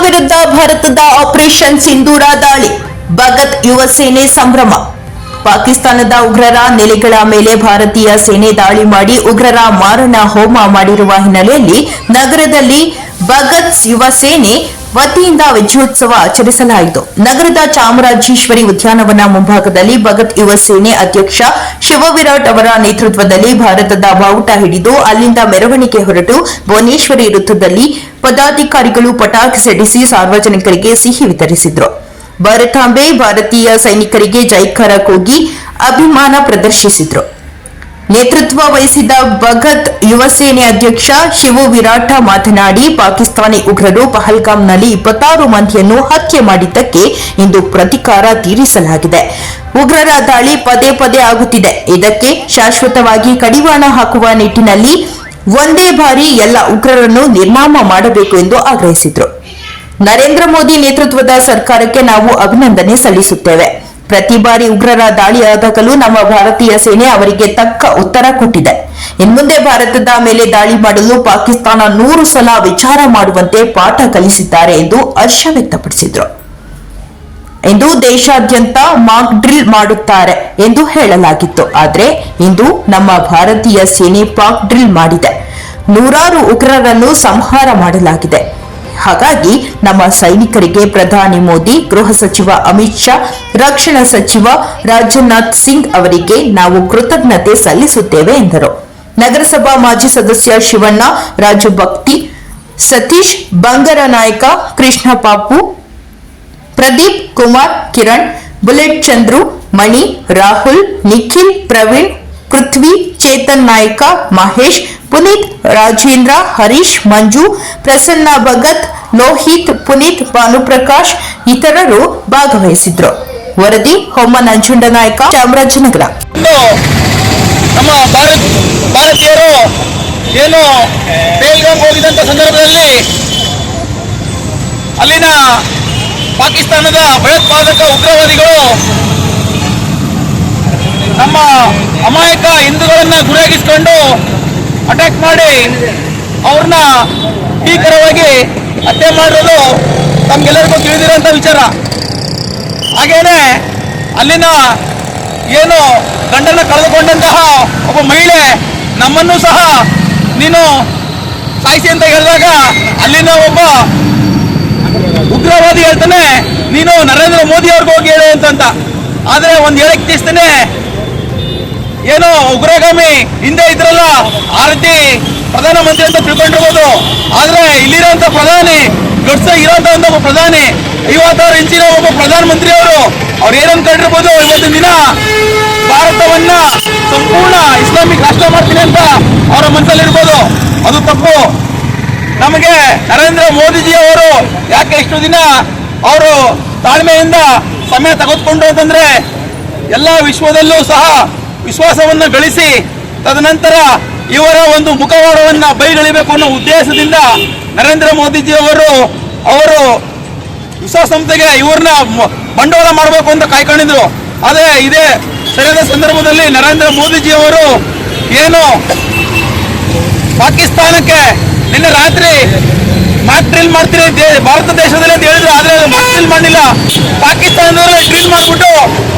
ವಿರುದ್ಧ ಭಾರತದ ಆಪರೇಷನ್ ಸಿಂಧೂರ ದಾಳಿ. ಭಗತ್ ಯುವ ಸೇನೆ ಸಂಭ್ರಮ. ಪಾಕಿಸ್ತಾನದ ಉಗ್ರರ ನೆಲೆಗಳ ಮೇಲೆ ಭಾರತೀಯ ಸೇನೆ ದಾಳಿ ಮಾಡಿ ಉಗ್ರರ ಮಾರಣ ಹೋಮ ಮಾಡಿರುವ ಹಿನ್ನೆಲೆಯಲ್ಲಿ ನಗರದಲ್ಲಿ ಭಗತ್ ಯುವ ಸೇನೆ ವತಿಯಿಂದ ವಿಜಯೋತ್ಸವ ಆಚರಿಸಲಾಯಿತು. ನಗರದ ಚಾಮರಾಜೇಶ್ವರಿ ಉದ್ಯಾನವನ ಮುಂಭಾಗದಲ್ಲಿ ಭಗತ್ ಯುವ ಸೇನೆ ಅಧ್ಯಕ್ಷ ಶಿವವಿರಾಟ್ ಅವರ ನೇತೃತ್ವದಲ್ಲಿ ಭಾರತದ ಬಾವುಟ ಹಿಡಿದು ಅಲ್ಲಿಂದ ಮೆರವಣಿಗೆ ಹೊರಟು ಭುವನೇಶ್ವರಿ ವೃತ್ತದಲ್ಲಿ ಪದಾಧಿಕಾರಿಗಳು ಪಟಾಕಿ ಸಿಡಿಸಿ ಸಾರ್ವಜನಿಕರಿಗೆ ಸಿಹಿ ವಿತರಿಸಿದ್ರು. ಭಾರತಾಂಬೆ ಭಾರತೀಯ ಸೈನಿಕರಿಗೆ ಜೈಕಾರ ಕೂಗಿ ಅಭಿಮಾನ ಪ್ರದರ್ಶಿಸಿದರು. ನೇತೃತ್ವ ವಹಿಸಿದ ಭಗತ್ ಯುವ ಸೇನೆ ಅಧ್ಯಕ್ಷ ಶಿವು ವಿರಾಟ ಮಾತನಾಡಿ, ಪಾಕಿಸ್ತಾನಿ ಉಗ್ರರು ಪಹಲ್ಗಾಮ್ನಲ್ಲಿ ಇಪ್ಪತ್ತಾರು ಮಂದಿಯನ್ನು ಹತ್ಯೆ ಮಾಡಿದ್ದಕ್ಕೆ ಇಂದು ಪ್ರತಿಕಾರ ತೀರಿಸಲಾಗಿದೆ. ಉಗ್ರರ ದಾಳಿ ಪದೇ ಪದೇ ಆಗುತ್ತಿದೆ. ಇದಕ್ಕೆ ಶಾಶ್ವತವಾಗಿ ಕಡಿವಾಣ ಹಾಕುವ ನಿಟ್ಟಿನಲ್ಲಿ ಒಂದೇ ಬಾರಿ ಎಲ್ಲ ಉಗ್ರರನ್ನು ನಿರ್ನಾಮ ಮಾಡಬೇಕು ಎಂದು ಆಗ್ರಹಿಸಿದರು. ನರೇಂದ್ರ ಮೋದಿ ನೇತೃತ್ವದ ಸರ್ಕಾರಕ್ಕೆ ನಾವು ಅಭಿನಂದನೆ ಸಲ್ಲಿಸುತ್ತೇವೆ. ಪ್ರತಿ ಬಾರಿ ಉಗ್ರರ ದಾಳಿಯಾದಾಗಲೂ ನಮ್ಮ ಭಾರತೀಯ ಸೇನೆ ಅವರಿಗೆ ತಕ್ಕ ಉತ್ತರ ಕೊಟ್ಟಿದೆ. ಇನ್ಮುಂದೆ ಭಾರತದ ಮೇಲೆ ದಾಳಿ ಮಾಡಲು ಪಾಕಿಸ್ತಾನ ನೂರು ಸಲ ವಿಚಾರ ಮಾಡುವಂತೆ ಪಾಠ ಕಲಿಸಿದ್ದಾರೆ ಎಂದು ಹರ್ಷ ವ್ಯಕ್ತಪಡಿಸಿದರು. ಇಂದು ದೇಶಾದ್ಯಂತ ಮಾಕ್ ಡ್ರಿಲ್ ಮಾಡುತ್ತಾರೆ ಎಂದು ಹೇಳಲಾಗಿತ್ತು. ಆದರೆ ಇಂದು ನಮ್ಮ ಭಾರತೀಯ ಸೇನೆ ಪಾಕ್ ಡ್ರಿಲ್ ಮಾಡಿದೆ. ನೂರಾರು ಉಗ್ರರನ್ನು ಸಂಹಾರ ಮಾಡಲಾಗಿದೆ. ಹಾಗಾಗಿ ನಮ್ಮ ಸೈನಿಕರಿಗೆ ಪ್ರಧಾನಿ ಮೋದಿ, ಗೃಹ ಸಚಿವ ಅಮಿತ್ ಶಾ, ರಕ್ಷಣಾ ಸಚಿವ ರಾಜನಾಥ್ ಸಿಂಗ್ ಅವರಿಗೆ ನಾವು ಕೃತಜ್ಞತೆ ಸಲ್ಲಿಸುತ್ತೇವೆ ಎಂದರು. ನಗರಸಭಾ ಮಾಜಿ ಸದಸ್ಯ ಶಿವಣ್ಣ ರಾಜು ಭಕ್ತಿ ಸತೀಶ್, ಬಂಗರ ನಾಯಕ ಕೃಷ್ಣ ಪಾಪು, ಪ್ರದೀಪ್ ಕುಮಾರ್ ಕಿರಣ್, ಬುಲೆಟ್ ಚಂದ್ರು, ಮಣಿ, ರಾಹುಲ್, ನಿಖಿಲ್, ಪ್ರವೀಣ್ ಪೃಥ್ವಿ, ಚೇತನ್ ನಾಯ್ಕ, ಮಹೇಶ್, ಪುನೀತ್, ರಾಜೇಂದ್ರ, ಹರೀಶ್, ಮಂಜು, ಪ್ರಸನ್ನ ಭಗತ್, ಲೋಹಿತ್, ಪುನೀತ್, ಭಾನುಪ್ರಕಾಶ್ ಇತರರು ಭಾಗವಹಿಸಿದ್ರು. ವರದಿ ಹೊಮ್ಮ ನಂಜುಂಡ ನಾಯಕ, ಚಾಮರಾಜನಗರ. ನಮ್ಮ ಭಾರತ್ ಭಾರತೀಯರು ಏನು ಪೇಲ್ಗಾಮ್ ಹೋಗಿದಂಥ ಸಂದರ್ಭದಲ್ಲಿ ಅಲ್ಲಿನ ಪಾಕಿಸ್ತಾನದ ಭಯೋತ್ಪಾದಕ ಉಗ್ರವಾದಿಗಳು ನಮ್ಮ ಅಮಾಯಕ ಹಿಂದೂಗಳನ್ನ ಗುರಿಯಾಗಿಸ್ಕೊಂಡು ಅಟ್ಯಾಕ್ ಮಾಡಿ ಅವ್ರನ್ನ ಭೀಕರವಾಗಿ ಹತ್ಯೆ ಮಾಡಿರೋದು ತಮ್ಗೆಲ್ಲರಿಗೂ ತಿಳಿದಿರೋಂಥ ವಿಚಾರ. ಹಾಗೇನೆ ಅಲ್ಲಿನ ಏನು ಗಂಡನ ಕಳೆದುಕೊಂಡಂತಹ ಒಬ್ಬ ಮಹಿಳೆ ನಮ್ಮನ್ನು ಸಹ ನೀನು ಸಾಯಿಸಿ ಅಂತ ಹೇಳಿದಾಗ ಅಲ್ಲಿನ ಒಬ್ಬ ಉಗ್ರವಾದಿ ಹೇಳ್ತಾನೆ, ನೀನು ನರೇಂದ್ರ ಮೋದಿ ಅವ್ರಿಗೆ ಹೋಗಿ ಹೇಳು ಅಂತ. ಆದರೆ ಒಂದು ಹೇಳಕ್ ತಿಳಿಸ್ತಾನೆ ಏನೋ ಉಗ್ರಗಾಮಿ ಹಿಂದೆ ಇದ್ರಲ್ಲ ಆ ರೀತಿ ಪ್ರಧಾನಮಂತ್ರಿ ಅಂತ ತಿಳ್ಕೊಂಡಿರ್ಬೋದು. ಆದ್ರೆ ಇಲ್ಲಿರೋಂತ ಪ್ರಧಾನಿ, ಗಡ್ಸ ಇರೋಂತ ಒಂದು ಪ್ರಧಾನಿ ಐವತ್ತಾರು ಇಂಚಿನ ಒಬ್ಬ ಪ್ರಧಾನಮಂತ್ರಿ ಅವರು, ಅವ್ರು ಏನ್ ಅನ್ಕೊಂಡಿರ್ಬೋದು ಇವತ್ತಿನ ದಿನ ಭಾರತವನ್ನ ಸಂಪೂರ್ಣ ಇಸ್ಲಾಮಿಕ್ ರಾಷ್ಟ್ರ ಮಾಡ್ತೀನಿ ಅಂತ ಅವರ ಮನಸ್ಸಲ್ಲಿರ್ಬೋದು. ಅದು ತಪ್ಪು. ನಮಗೆ ನರೇಂದ್ರ ಮೋದಿಜಿ ಅವರು ಯಾಕೆ ಇಷ್ಟು ದಿನ ಅವರು ತಾಳ್ಮೆಯಿಂದ ಸಮಯ ತೆಗೆದುಕೊಂಡು ಅಂತಂದ್ರೆ, ಎಲ್ಲ ವಿಶ್ವದಲ್ಲೂ ಸಹ ವಿಶ್ವಾಸವನ್ನು ಗಳಿಸಿ, ತದನಂತರ ಇವರ ಒಂದು ಮುಖವಾಡವನ್ನ ಬೈಗಳಿಬೇಕು ಅನ್ನೋ ಉದ್ದೇಶದಿಂದ ನರೇಂದ್ರ ಮೋದಿಜಿ ಅವರು ಅವರು ವಿಶ್ವಸಂಸ್ಥೆಗೆ ಇವ್ರನ್ನ ಬಂಡವಾಳ ಮಾಡಬೇಕು ಅಂತ ಕಾಯ್ಕೊಂಡಿದ್ರು ಆದರೆ ಇದೇ ಸರಿಯಾದ ಸಂದರ್ಭದಲ್ಲಿ ನರೇಂದ್ರ ಮೋದಿಜಿ ಅವರು ಏನು ಪಾಕಿಸ್ತಾನಕ್ಕೆ ನಿನ್ನೆ ರಾತ್ರಿ ಮಾಕ್ ಡ್ರಿಲ್ ಮಾಡ್ತೀರಿ ಭಾರತ ದೇಶದಲ್ಲಿ ಅಂತ ಹೇಳಿದ್ರು, ಆದ್ರೆ ಮಾಕ್ ಡ್ರಿಲ್ ಮಾಡಿಲ್ಲ. ಪಾಕಿಸ್ತಾನದವರೇ ಡ್ರಿಲ್ ಮಾಡಿಬಿಟ್ಟು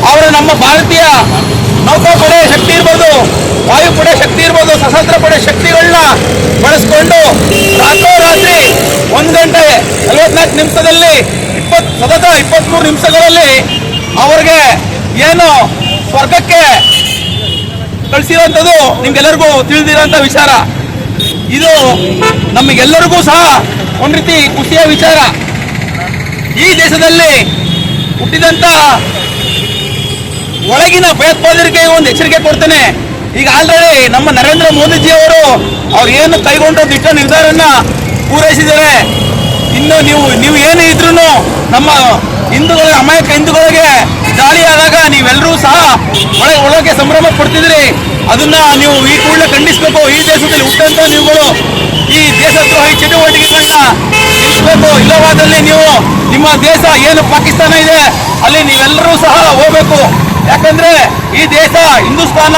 ಅವರು ನಮ್ಮ ಭಾರತೀಯ ನೌಕಾಪಡೆ ಶಕ್ತಿ ಇರ್ಬೋದು ವಾಯುಪಡೆ ಶಕ್ತಿ ಇರ್ಬೋದು, ಸಶಸ್ತ್ರ ಪಡೆ ಶಕ್ತಿಗಳನ್ನ ಬಳಸ್ಕೊಂಡು ರಾತ್ರೋರಾತ್ರಿ ಒಂದು ಗಂಟೆ ನಲವತ್ನಾಲ್ಕು ನಿಮಿಷದಲ್ಲಿ ಇಪ್ಪತ್ ಸತತ ಇಪ್ಪತ್ಮೂರು ನಿಮಿಷಗಳಲ್ಲಿ ಅವ್ರಿಗೆ ಏನು ಸ್ವರ್ಗಕ್ಕೆ ಕಳಿಸಿರುವಂಥದ್ದು ನಿಮ್ಗೆಲ್ಲರಿಗೂ ತಿಳಿದಿರೋಂಥ ವಿಚಾರ. ಇದು ನಮಗೆಲ್ಲರಿಗೂ ಸಹ ಒಂದು ರೀತಿ ಖುಷಿಯ ವಿಚಾರ. ಈ ದೇಶದಲ್ಲಿ ಹುಟ್ಟಿದಂಥ ಒಳಗಿನ ಭಯೋತ್ಪಾದಕರಿಗೆ ಒಂದು ಎಚ್ಚರಿಕೆ ಕೊಡ್ತೇನೆ. ಈಗ ಆಲ್ರೆಡಿ ನಮ್ಮ ನರೇಂದ್ರ ಮೋದಿಜಿ ಅವರು ಅವ್ರು ಏನು ಕೈಗೊಂಡ ದಿಟ್ಟ ನಿರ್ಧಾರನ ಪೂರೈಸಿದ್ದಾರೆ. ಇನ್ನು ನೀವು ನೀವು ಏನು ಇದ್ರೂ ನಮ್ಮ ಹಿಂದೂಗಳ ಅಮಾಯಕ ಹಿಂದೂಗಳಿಗೆ ದಾಳಿ ಆದಾಗ ನೀವೆಲ್ಲರೂ ಸಹ ಒಳಗೆ ಒಳಗೆ ಸಂಭ್ರಮ ಪಡ್ತಿದ್ರಿ. ಅದನ್ನ ನೀವು ಈ ಕೂಡಲೇ ಖಂಡಿಸ್ಬೇಕು. ಈ ದೇಶದಲ್ಲಿ ಹುಟ್ಟಂತ ನೀವುಗಳು ಈ ದೇಶದ್ರೋಹಿ ಚಟುವಟಿಕೆಗಳನ್ನ ನಿಲ್ಲಿಸಬೇಕು. ಇಲ್ಲವಾದಲ್ಲಿ ನೀವು ನಿಮ್ಮ ದೇಶ ಏನು ಪಾಕಿಸ್ತಾನ ಇದೆ, ಅಲ್ಲಿ ನೀವೆಲ್ಲರೂ ಸಹ ಹೋಗ್ಬೇಕು. ಯಾಕಂದ್ರೆ ಈ ದೇಶ ಹಿಂದೂಸ್ತಾನ,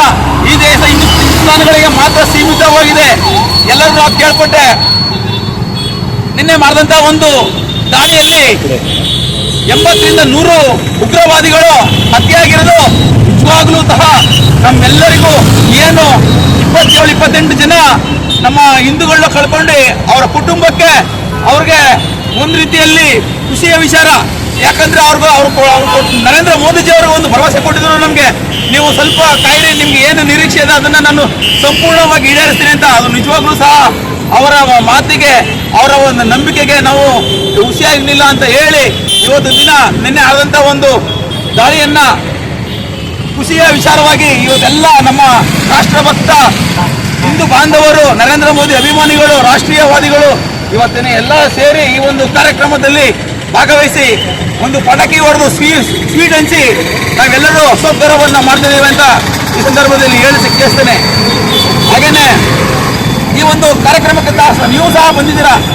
ಈ ದೇಶ ಹಿಂದೂ ಹಿಂದೂಸ್ತಾನಗಳಿಗೆ ಮಾತ್ರ ಸೀಮಿತವಾಗಿದೆ. ಎಲ್ಲರೂ ನಾವು ಕೇಳ್ಕೊಟ್ಟೆ ನಿನ್ನೆ ಮಾಡಿದಂತ ಒಂದು ದಾಳಿಯಲ್ಲಿ ಎಂಬತ್ತರಿಂದ ನೂರು ಉಗ್ರವಾದಿಗಳು ಹತ್ಯೆಯಾಗಿರೋದು ನಿಜವಾಗ್ಲೂ ಸಹ ನಮ್ಮೆಲ್ಲರಿಗೂ ಏನು ಇಪ್ಪತ್ತೇಳು, ಇಪ್ಪತ್ತೆಂಟು ಜನ ನಮ್ಮ ಹಿಂದೂಗಳನ್ನ ಕಳ್ಕೊಂಡು ಅವರ ಕುಟುಂಬಕ್ಕೆ ಅವ್ರಿಗೆ ಒಂದು ರೀತಿಯಲ್ಲಿ ಖುಷಿಯ ವಿಚಾರ. ಯಾಕಂದ್ರೆ ಅವ್ರಿಗೂ ಅವ್ರು ನರೇಂದ್ರ ಮೋದಿಜಿ ಅವರು ಒಂದು ಭರವಸೆ ಕೊಟ್ಟಿದ್ರು ನಮಗೆ. ನೀವು ಸ್ವಲ್ಪ ಕಾಯಿರಿ, ನಿಮ್ಗೆ ಏನು ನಿರೀಕ್ಷೆ ಇದೆ ಅದನ್ನ ನಾನು ಸಂಪೂರ್ಣವಾಗಿ ಈಡೇರಿಸ್ತೀನಿ ಅಂತ. ಅದು ನಿಜವಾಗ್ಲೂ ಸಹ ಅವರ ಮಾತಿಗೆ, ಅವರ ಒಂದು ನಂಬಿಕೆಗೆ ನಾವು ಹುಷಿಯಾಗಿರ್ಲಿಲ್ಲ ಅಂತ ಹೇಳಿ ಇವತ್ತು ದಿನ ನಿನ್ನೆ ಆದಂತ ಒಂದು ದಾಳಿಯನ್ನ ಖುಷಿಯ ವಿಚಾರವಾಗಿ ಇವತ್ತೆಲ್ಲ ನಮ್ಮ ರಾಷ್ಟ್ರಭಕ್ತ ಹಿಂದೂ ಬಾಂಧವರು, ನರೇಂದ್ರ ಮೋದಿ ಅಭಿಮಾನಿಗಳು, ರಾಷ್ಟ್ರೀಯವಾದಿಗಳು ಇವತ್ತಿನ ಎಲ್ಲ ಸೇರಿ ಈ ಒಂದು ಕಾರ್ಯಕ್ರಮದಲ್ಲಿ ಭಾಗವಹಿಸಿ ಒಂದು ಪಟಾಕಿ ಹೊಡೆದು ಸ್ವೀಟ್ ಸ್ವೀಟ್ ಹಂಚಿ ನಾವೆಲ್ಲರೂ ಅಶೋಕರವನ್ನ ಮಾಡ್ತಿದ್ದೇವೆ ಅಂತ ಈ ಸಂದರ್ಭದಲ್ಲಿ ಹೇಳಿ ಕೇಳಿಸ್ತೇನೆ. ಹಾಗೇನೆ ಈ ಒಂದು ಕಾರ್ಯಕ್ರಮಕ್ಕೆ ನೀವು ಸಹ ಬಂದಿದ್ದೀರಾ?